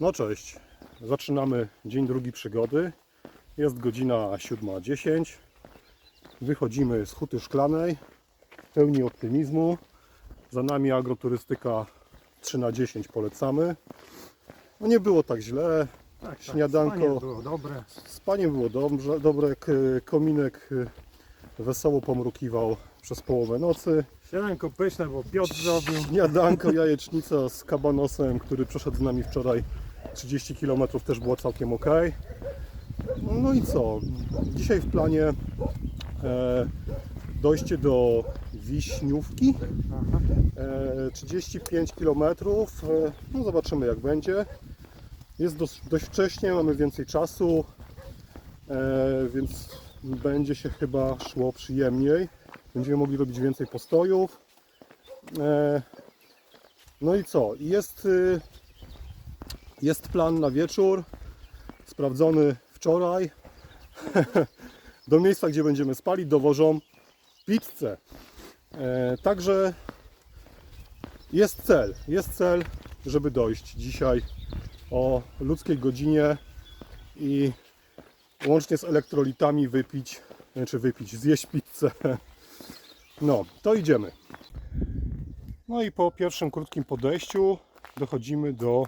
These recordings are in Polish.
No cześć. Zaczynamy dzień drugi przygody. Jest godzina 7.10. Wychodzimy z Huty Szklanej. Pełni optymizmu. Za nami agroturystyka 3 na 10 polecamy. No nie było tak źle. Tak, Śniadanko. spanie było dobre. Spanie było dobrze, dobre. Kominek y, wesoło pomrukiwał przez połowę nocy. Śniadanko pyszne, bo Piotr zrobił. Śniadanko, jajecznica z kabanosem, który przeszedł z nami wczoraj 30 km, też było całkiem ok. No i co? Dzisiaj w planie e, dojście do Wiśniówki. Aha. E, 35 km. E, no zobaczymy jak będzie. Jest dość, dość wcześnie, mamy więcej czasu, e, więc będzie się chyba szło przyjemniej. Będziemy mogli robić więcej postojów. No i co? Jest, y, jest plan na wieczór, sprawdzony wczoraj. Do miejsca, gdzie będziemy spali, dowożą pizzę. E, Także jest cel, jest cel, żeby dojść dzisiaj o ludzkiej godzinie i łącznie z elektrolitami wypić, czy wypić, zjeść pizzę. No, to idziemy. No i po pierwszym krótkim podejściu dochodzimy do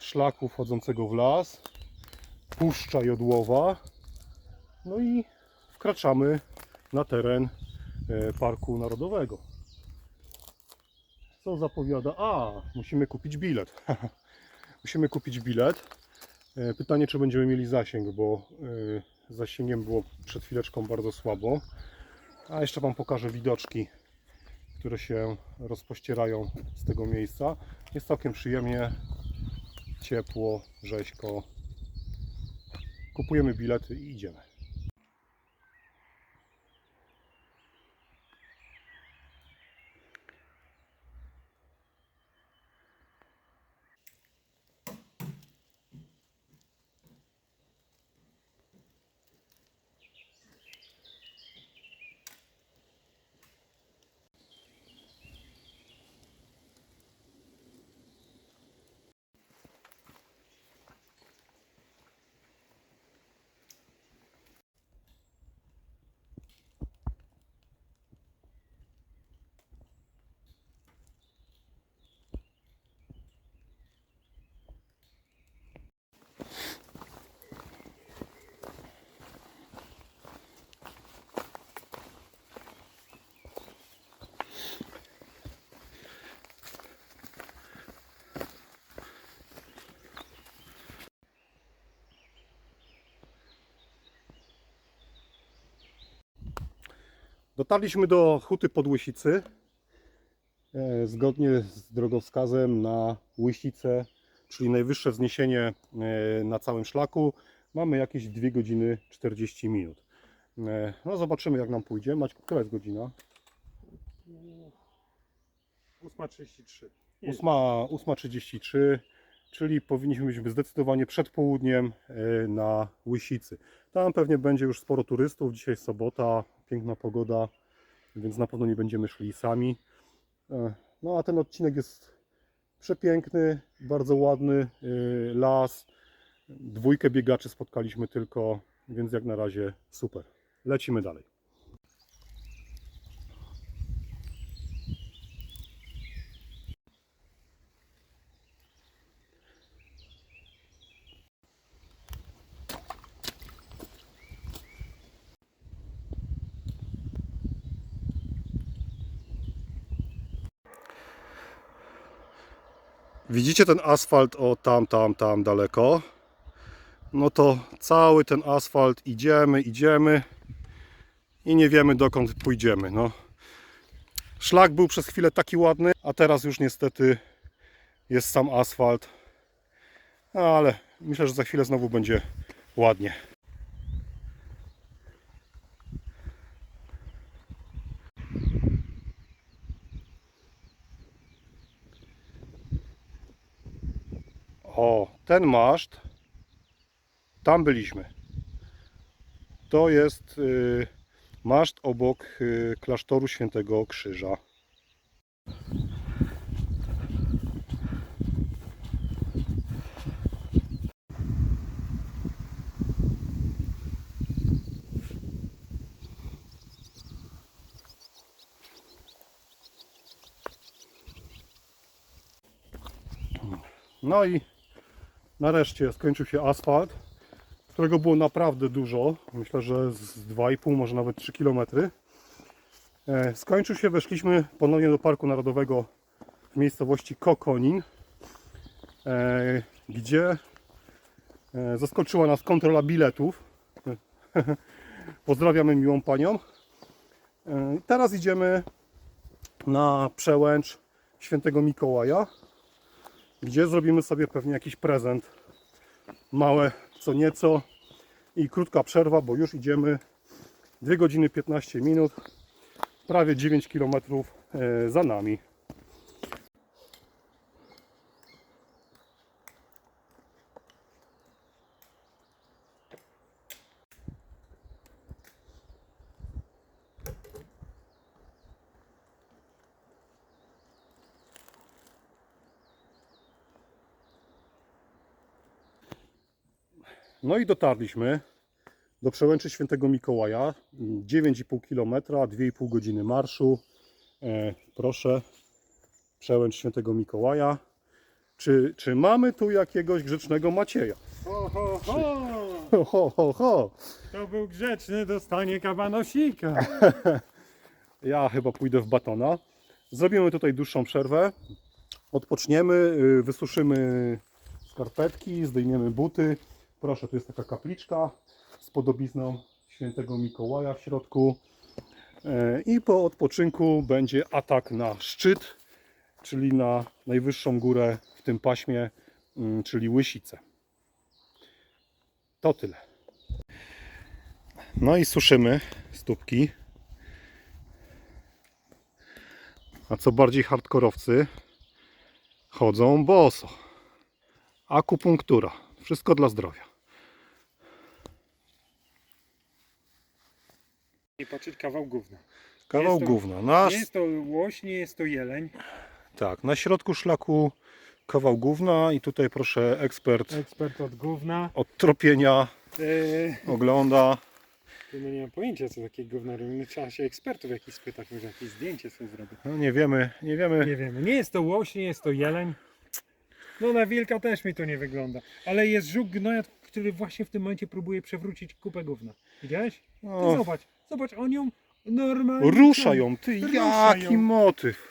szlaku wchodzącego w las, Puszcza Jodłowa. No i wkraczamy na teren e, Parku Narodowego. Co zapowiada? A, musimy kupić bilet. musimy kupić bilet. E, Pytanie, czy będziemy mieli zasięg, bo e, zasięgiem było przed chwileczką bardzo słabo. A jeszcze Wam pokażę widoczki, które się rozpościerają z tego miejsca. Jest całkiem przyjemnie, ciepło, rzeźko. Kupujemy bilety i idziemy. Dotarliśmy do Huty pod Łysicy. E, Zgodnie z drogowskazem na Łysicę, czyli najwyższe wzniesienie e, na całym szlaku, mamy jakieś 2 godziny 40 minut. E, No zobaczymy jak nam pójdzie. Maćku, która jest godzina? 8.33. 8, 8.33, czyli powinniśmy być zdecydowanie przed południem na Łysicy. Tam pewnie będzie już sporo turystów. Dzisiaj sobota, piękna pogoda, więc na pewno nie będziemy szli sami. E, No a ten odcinek jest przepiękny, bardzo ładny. e, Las, dwójkę biegaczy spotkaliśmy tylko, więc jak na razie super. Lecimy dalej. Widzicie ten asfalt o tam, tam, tam daleko? No to cały ten asfalt idziemy, idziemy i nie wiemy dokąd pójdziemy. No. Szlak był przez chwilę taki ładny, a teraz już niestety jest sam asfalt. No, ale myślę, że za chwilę znowu będzie ładnie. O, ten maszt, tam byliśmy. To jest y, maszt obok y, klasztoru Świętego Krzyża. No i nareszcie skończył się asfalt, którego było naprawdę dużo. Myślę, że z 2,5, może nawet 3 km. E, Skończył się, weszliśmy ponownie do Parku Narodowego w miejscowości Kokonin, e, gdzie e, zaskoczyła nas kontrola biletów. Pozdrawiamy miłą panią. Teraz idziemy na przełęcz świętego Mikołaja, gdzie zrobimy sobie pewnie jakiś prezent. Małe co nieco i krótka przerwa, bo już idziemy 2 godziny 15 minut, prawie 9 km za nami. No i dotarliśmy do przełęczy Świętego Mikołaja. 9,5 km, 2,5 godziny marszu. E, proszę, przełęcz Świętego Mikołaja. Czy, czy mamy tu jakiegoś grzecznego Macieja? Ho, ho, ho! Ho, ho, ho. To był grzeczny, dostanie kabanosika. Ja chyba pójdę w batona. Zrobimy tutaj dłuższą przerwę. Odpoczniemy, y, wysuszymy skarpetki, zdejmiemy buty. Proszę, tu jest taka kapliczka z podobizną świętego Mikołaja w środku. E, I po odpoczynku będzie atak na szczyt, czyli na najwyższą górę w tym paśmie, mm, czyli Łysicę. To tyle. No i suszymy stópki. A co bardziej hardkorowcy chodzą boso. Akupunktura. Wszystko dla zdrowia. I patrzeć kawał gówna. Kawał Jest to- gówna. Na, Nie jest to łoś, nie jest to jeleń. tak, na środku szlaku kawał gówna i tutaj proszę ekspert Ekspert od gówna. od tropienia Eee, ogląda. no nie mam pojęcia co takie gówna robimy. Trzeba się ekspertów jakichś spytać, może jakieś zdjęcie sobie zrobić. No nie wiemy, nie wiemy. Nie wiemy. Nie jest to łoś, nie jest to jeleń. No na wilka też mi to nie wygląda. Ale jest żuk gnojat, który właśnie w tym momencie próbuje przewrócić kupę gówna. Widziałeś? Ty O, zobacz, zobacz, on ją normalnie... ruszają, ty, Ruszają. jaki motyw.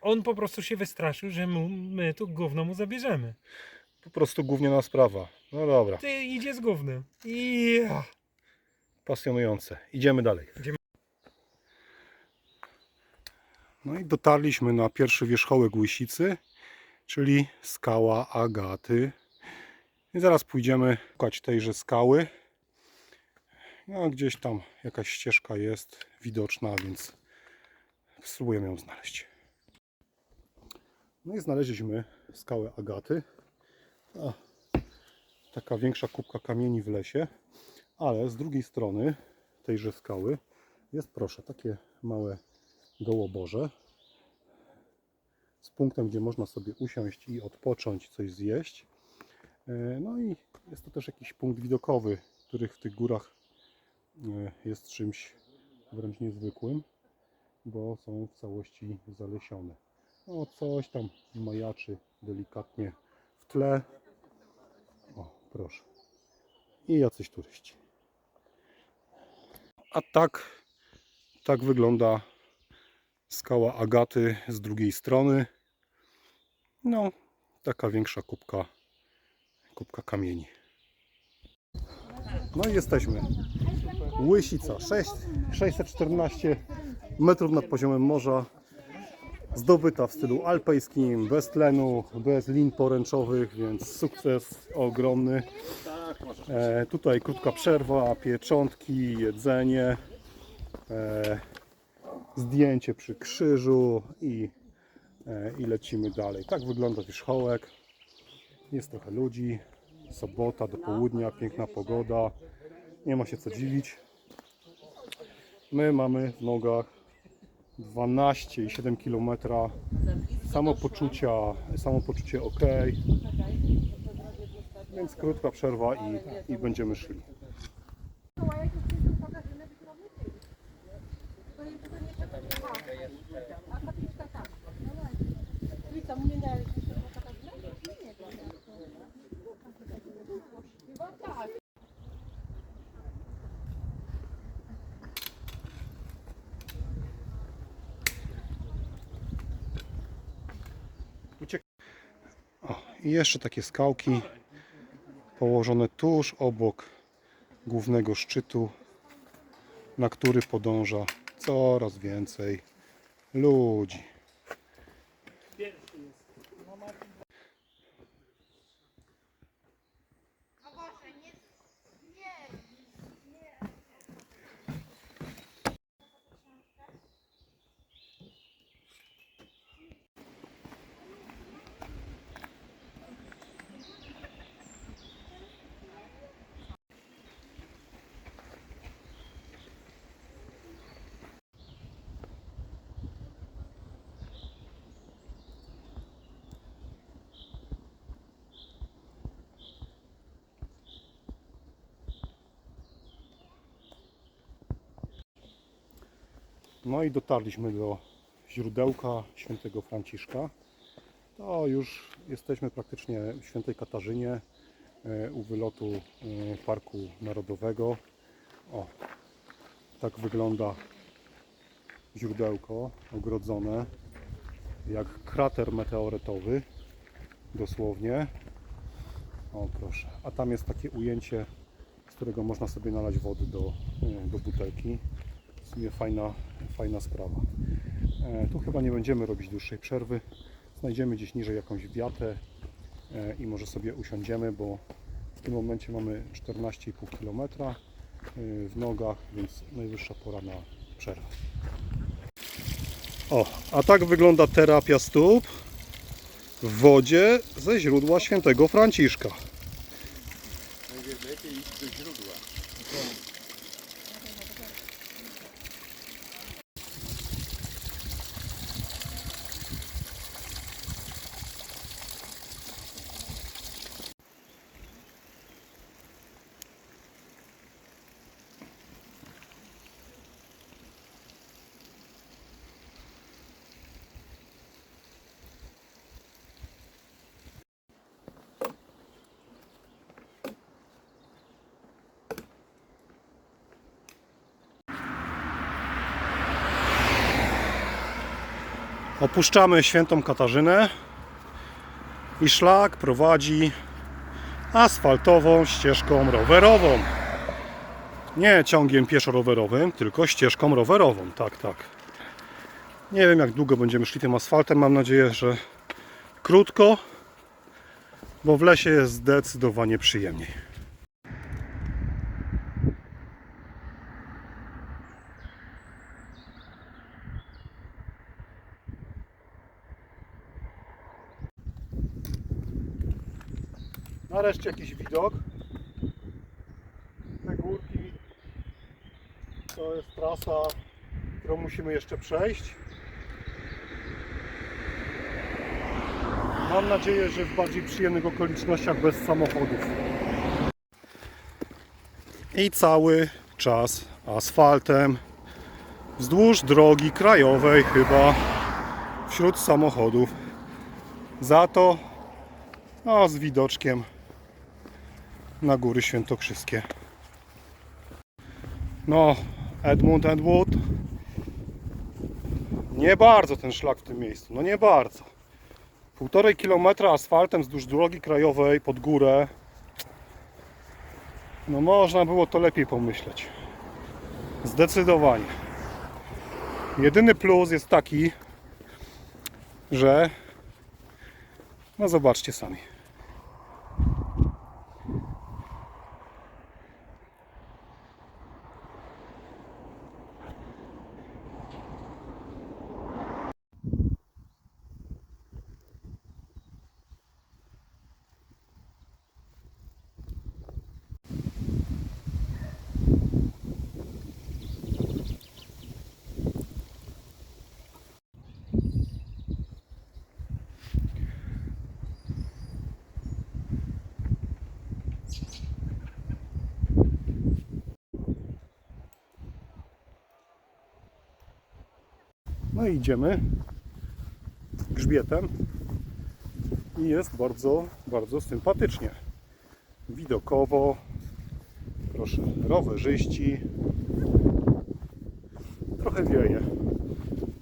On po prostu się wystraszył, że mu, my tu gówno mu zabierzemy. Po prostu gówniana sprawa. No dobra, Ty idzie z gównem. I pasjonujące. Idziemy dalej. Idziemy. No i dotarliśmy na pierwszy wierzchołek Łysicy, czyli skała Agaty. I zaraz pójdziemy szukać tejże skały. No, gdzieś tam jakaś ścieżka jest widoczna, więc spróbujemy ją znaleźć. No i znaleźliśmy skałę Agaty. Taka większa kubka kamieni w lesie, ale z drugiej strony tejże skały jest, proszę, takie małe gołoborze z punktem, gdzie można sobie usiąść i odpocząć, coś zjeść. E, No i jest to też jakiś punkt widokowy, który w tych górach jest czymś wręcz niezwykłym, bo są w całości zalesione. No coś tam majaczy delikatnie w tle. O, proszę. I jacyś turyści. A tak, tak wygląda skała Agaty z drugiej strony. No, taka większa kubka, kubka kamieni. No i jesteśmy. Łysica, 6, 614 metrów nad poziomem morza. Zdobyta w stylu alpejskim, bez tlenu, bez lin poręczowych, więc sukces ogromny. E, tutaj krótka przerwa, pieczątki, jedzenie. E, zdjęcie przy krzyżu i, e, i lecimy dalej. Tak wygląda wierzchołek. Jest trochę ludzi. Sobota do południa, piękna pogoda. Nie ma się co dziwić. My mamy w nogach 12,7 km. Samopoczucia, samopoczucie ok. Więc krótka przerwa i, i będziemy szli. I co, mnie nie ale się pokazać? O, jeszcze takie skałki położone tuż obok głównego szczytu, na który podąża coraz więcej ludzi. No i dotarliśmy do źródełka świętego Franciszka. To już jesteśmy praktycznie w świętej Katarzynie e, u wylotu e, Parku Narodowego. O, tak wygląda źródełko ogrodzone jak krater meteorytowy dosłownie. O proszę, a tam jest takie ujęcie, z którego można sobie nalać wody do, e, do butelki. W sumie fajna, fajna sprawa. E, tu chyba nie będziemy robić dłuższej przerwy. Znajdziemy gdzieś niżej jakąś wiatę e, i może sobie usiądziemy, bo w tym momencie mamy 14,5 km e, w nogach, więc najwyższa pora na przerwę. O, a tak wygląda terapia stóp w wodzie ze źródła świętego Franciszka. Lepiej iść do źródła. Opuszczamy świętą Katarzynę i szlak prowadzi asfaltową ścieżką rowerową. Nie ciągiem pieszo-rowerowym, tylko ścieżką rowerową. Tak, tak. Nie wiem jak długo będziemy szli tym asfaltem. Mam nadzieję, że krótko, bo w lesie jest zdecydowanie przyjemniej. Nareszcie jakiś widok. Te górki to jest trasa, którą musimy jeszcze przejść. Mam nadzieję, że w bardziej przyjemnych okolicznościach bez samochodów. I cały czas asfaltem wzdłuż drogi krajowej chyba wśród samochodów. Za to no, z widoczkiem na góry świętokrzyskie. No, Edmund Edward. Nie bardzo ten szlak w tym miejscu. No nie bardzo. Półtorej kilometra asfaltem wzdłuż drogi krajowej pod górę. No można było to lepiej pomyśleć. Zdecydowanie. Jedyny plus jest taki, że no zobaczcie sami. No i idziemy grzbietem i jest bardzo, bardzo sympatycznie. Widokowo, proszę, rowerzyści. Trochę wieje.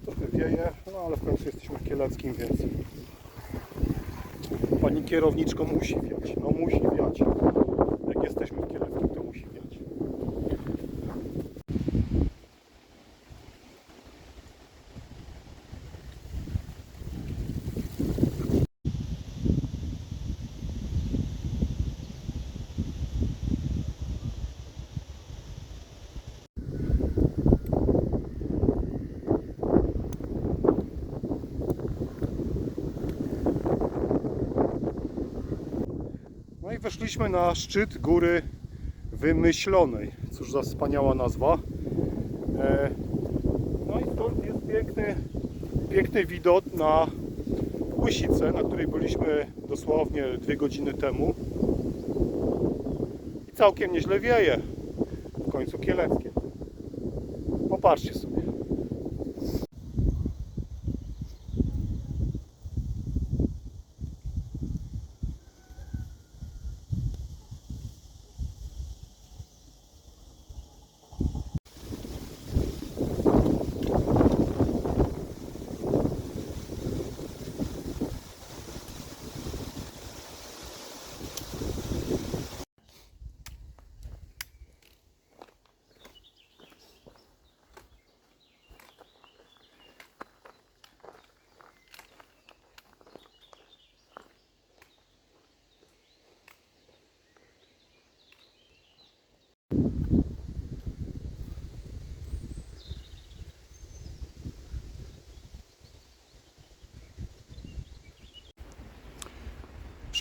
Trochę wieje, no ale w końcu jesteśmy w Kieleckim, więc Pani kierowniczko musi wiać. No musi wiać. Jak jesteśmy w Kieleckim, to musi wiać. No i weszliśmy na szczyt góry wymyślonej. Cóż za wspaniała nazwa. E, No i stąd jest piękny, piękny widok na Łysicę, na której byliśmy dosłownie dwie godziny temu. I całkiem nieźle wieje. W końcu kieleckie. Popatrzcie sobie.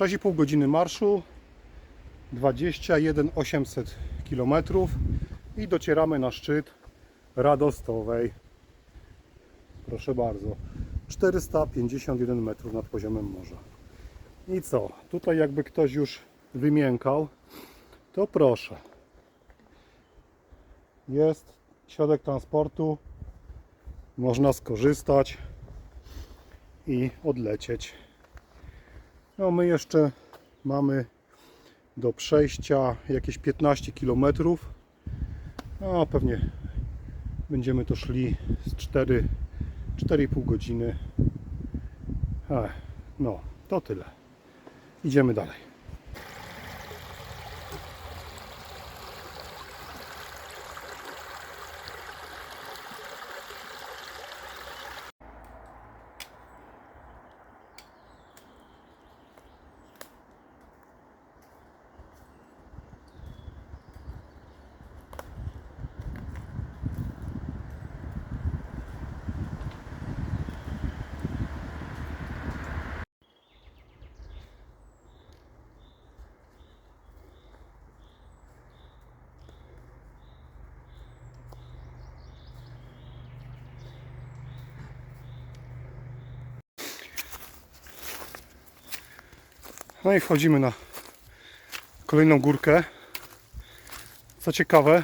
Sześć i pół godziny marszu, 21 800 km i docieramy na szczyt Radostowej. Proszę bardzo, 451 metrów nad poziomem morza. I co? Tutaj jakby ktoś już wymiękał, to proszę. Jest środek transportu, można skorzystać i odlecieć. No my jeszcze mamy do przejścia jakieś 15 km. No pewnie będziemy to szli z 4 4,5 godziny. Ech, no, to tyle. Idziemy dalej. No i wchodzimy na kolejną górkę. Co ciekawe,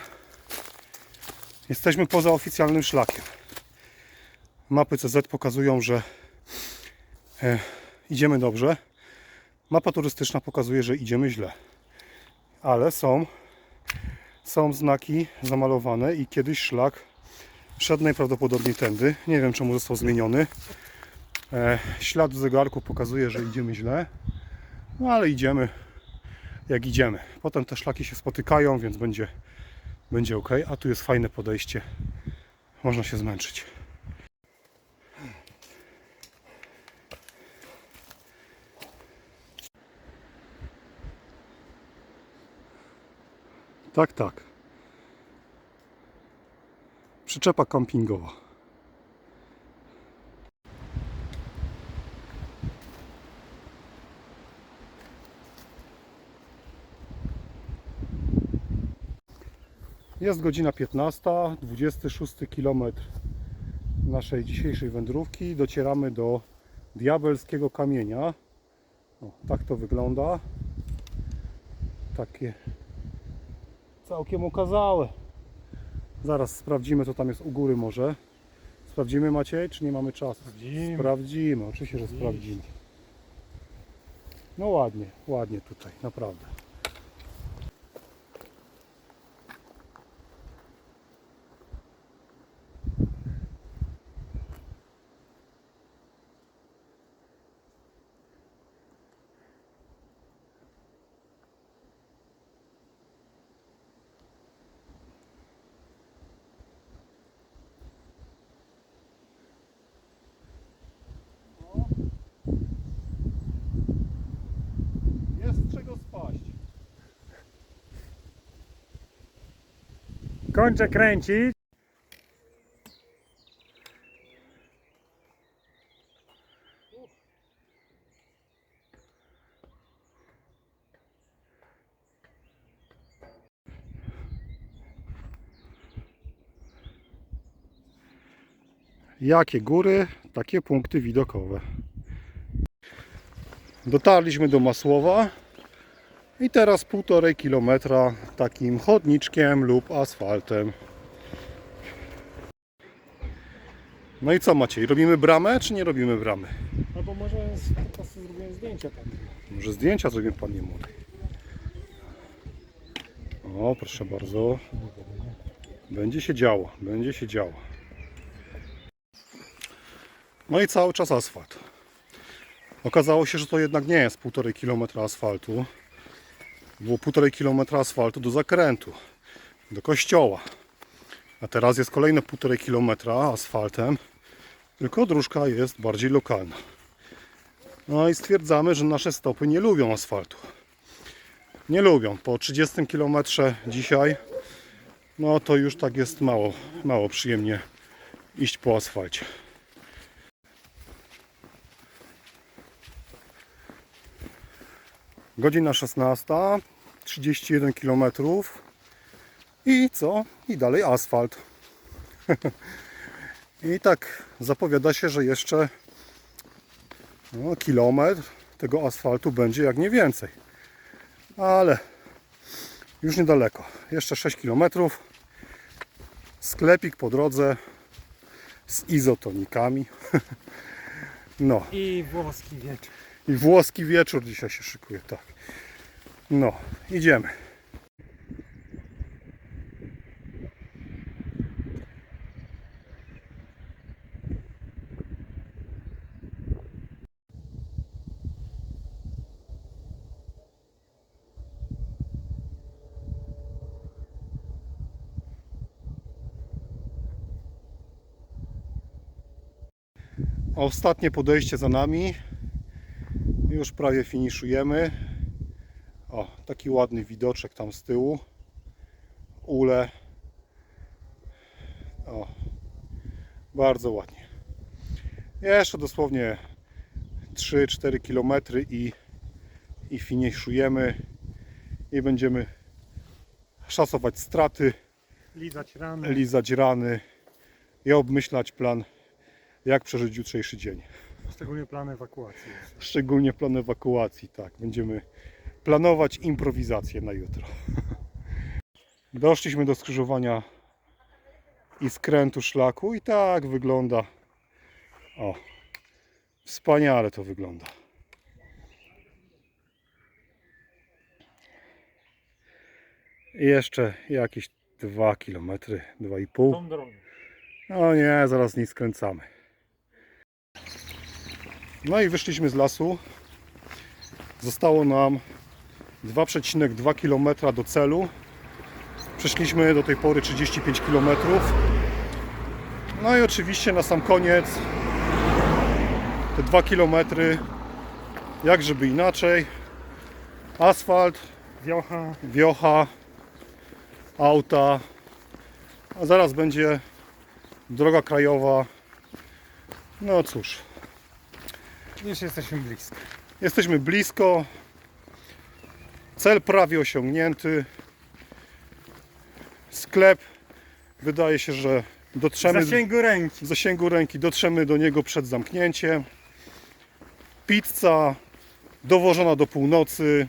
jesteśmy poza oficjalnym szlakiem. Mapy CZ pokazują, że e, idziemy dobrze. Mapa turystyczna pokazuje, że idziemy źle. Ale są, są znaki zamalowane i kiedyś szlak szedł najprawdopodobniej tędy. Nie wiem czemu został zmieniony. E, ślad w zegarku pokazuje, że idziemy źle. No ale idziemy jak idziemy. Potem te szlaki się spotykają, więc będzie, będzie ok. A tu jest fajne podejście. Można się zmęczyć. Tak, tak. Przyczepa kampingowa. Jest godzina 15, 26 km naszej dzisiejszej wędrówki. Docieramy do Diabelskiego Kamienia. O, tak to wygląda. Takie całkiem okazałe. Zaraz sprawdzimy, co tam jest u góry może. Sprawdzimy Maciej, czy nie mamy czasu? Sprawdzimy. Sprawdzimy, oczywiście, że sprawdzimy. No ładnie, ładnie tutaj, naprawdę. Kończę kręcić. Jakie góry, takie punkty widokowe. Dotarliśmy do Masłowa i teraz półtorej kilometra takim chodniczkiem lub asfaltem. No i co Maciej, robimy bramę czy nie robimy bramy? Albo może po prostu zrobiłem zdjęcia tam. Może zdjęcia zrobię panie młody. O, proszę bardzo. Będzie się działo, będzie się działo. No i cały czas asfalt. Okazało się, że to jednak nie jest półtorej kilometra asfaltu. Było półtorej kilometra asfaltu do zakrętu, do kościoła. A teraz jest kolejne półtorej kilometra asfaltem, tylko dróżka jest bardziej lokalna. No i stwierdzamy, że nasze stopy nie lubią asfaltu. Nie lubią. Po 30 km dzisiaj, no to już tak jest mało, mało przyjemnie iść po asfalcie. Godzina 16, 31 km i co? I dalej asfalt. I tak zapowiada się, że jeszcze no, kilometr tego asfaltu będzie jak nie więcej. Ale już niedaleko. Jeszcze 6 km. Sklepik po drodze z izotonikami. No I włoski wieczór. I włoski wieczór dzisiaj się szykuje, tak. No, idziemy. Ostatnie podejście za nami. Już prawie finiszujemy. O, taki ładny widoczek tam z tyłu. Ule. O, bardzo ładnie. Jeszcze dosłownie 3-4 km i, i finiszujemy. I będziemy szacować straty, Lizać rany. lizać rany i obmyślać plan, jak przeżyć jutrzejszy dzień. Szczególnie plan ewakuacji. Szczególnie plan ewakuacji, tak. Będziemy planować improwizację na jutro. Doszliśmy do skrzyżowania i skrętu szlaku i tak wygląda. O, wspaniale to wygląda. I jeszcze jakieś 2 km, 2,5 Tą drogą. no nie, zaraz nie skręcamy. No i wyszliśmy z lasu. Zostało nam 2,2 km do celu. Przeszliśmy do tej pory 35 km. No i oczywiście na sam koniec te 2 km, jak żeby inaczej, asfalt, Wiocha. wiocha, auta, a zaraz będzie droga krajowa. No cóż, Już jesteśmy blisko. jesteśmy blisko. Cel prawie osiągnięty. Sklep wydaje się, że dotrzemy W zasięgu ręki. w zasięgu ręki, dotrzemy do niego przed zamknięciem. Pizza dowożona do północy.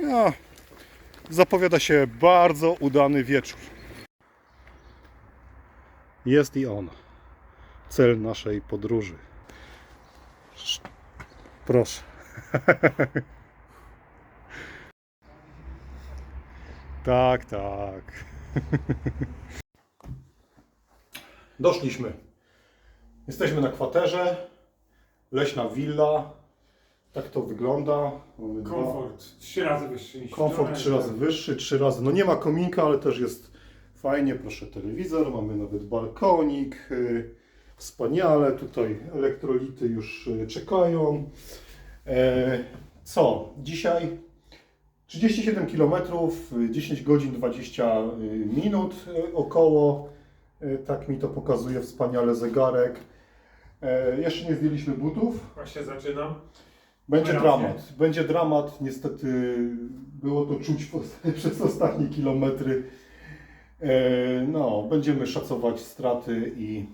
No, zapowiada się bardzo udany wieczór. Jest i on. Cel naszej podróży. Sz- Proszę. tak, tak. Doszliśmy. Jesteśmy na kwaterze. Leśna willa. Tak to wygląda. Mamy dwa- Komfort. Trzy razy wyższy niż Komfort wczoraj. trzy razy wyższy, trzy razy. No nie ma kominka, ale też jest fajnie. Proszę telewizor, mamy nawet balkonik. y, Wspaniale. Tutaj elektrolity już y, czekają. E, Co? Dzisiaj 37 km, 10 godzin 20 minut y, około. Y, Tak mi to pokazuje wspaniale zegarek. E, Jeszcze nie zdjęliśmy butów. Właśnie zaczynam. Będzie dramat. Będzie dramat. Niestety było to czuć przez ostatnie kilometry. E, No, będziemy szacować straty i,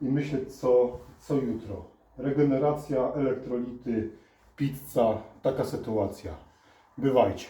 i myśleć co, co jutro. Regeneracja, elektrolity, pizza, taka sytuacja. Bywajcie.